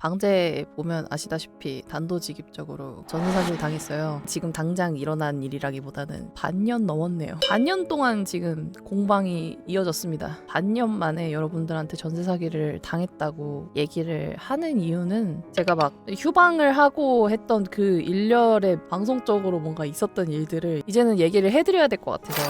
방제 보면 아시다시피 단도직입적으로 전세사기를 당했어요. 지금 당장 일어난 일이라기보다는 반년 넘었네요. 반년 동안 지금 공방이 이어졌습니다. 반년 만에 여러분들한테 전세 사기를 당했다고 얘기를 하는 이유는 제가 막 휴방을 하고 했던 그 일렬에 방송적으로 뭔가 있었던 일들을 이제는 얘기를 해드려야 될 것 같아서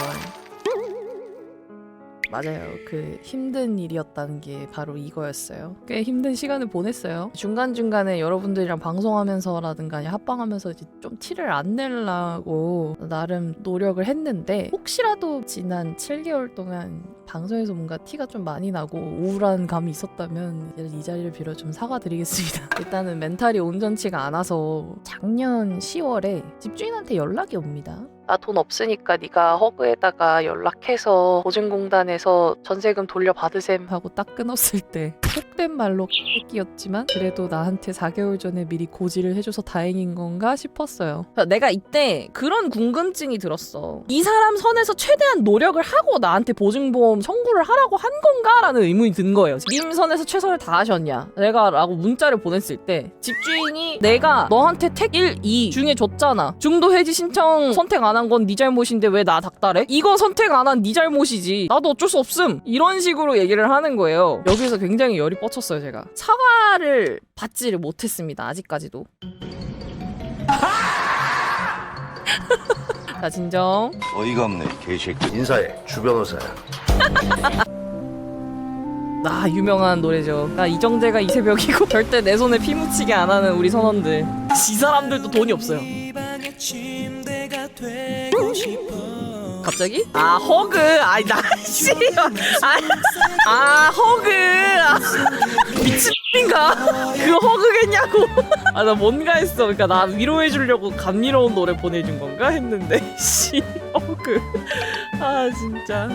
맞아요. 그 힘든 일이었다는 게 바로 이거였어요. 꽤 힘든 시간을 보냈어요. 중간중간에 여러분들이랑 방송하면서라든가 합방하면서 이제 좀 티를 안 내려고 나름 노력을 했는데 혹시라도 지난 7개월 동안 방송에서 뭔가 티가 좀 많이 나고 우울한 감이 있었다면 이 자리를 빌어 좀 사과드리겠습니다. 일단은 멘탈이 온전치가 않아서 작년 10월에 집주인한테 연락이 옵니다. 나 돈 없으니까 네가 허그에다가 연락해서 보증공단에서 전세금 돌려받으셈. 하고 딱 끊었을 때 속된 말로 끼였지만 그래도 나한테 4개월 전에 미리 고지를 해줘서 다행인 건가 싶었어요. 내가 이때 그런 궁금증이 들었어. 이 사람 선에서 최대한 노력을 하고 나한테 보증보험 청구를 하라고 한 건가라는 의문이 든 거예요. 님 선에서 최선을 다하셨냐? 내가 라고 문자를 보냈을 때 집주인이 내가 너한테 택 1, 2 중에 줬잖아. 중도 해지 신청 선택 안 한 건 네 잘못인데 왜 나 닥달해? 이거 선택 안 한 네 잘못이지. 나도 어쩔 수 없음. 이런 식으로 얘기를 하는 거예요. 여기서 굉장히 열이 뻗 쳤어요, 제가. 사과를 받지를 못했습니다. 아직까지도. 자, 진정. 어이가 없네 개새끼 인사해 주 변호사야 아 유명한 노래죠. 나 이정재가 이 새벽이고 절대 내 손에 피 묻히게 안 하는 우리 선원들. 이 사람들도 돈이 없어요. 갑자기? 아 허그. 아이 나 씨. 아, 아 허그. 아, 미친인가? 그 허그겠냐고. 아 나 뭔가 했어. 그러니까 나 위로해 주려고 감미로운 노래 보내준 건가 했는데 씨 허그. 아 진짜.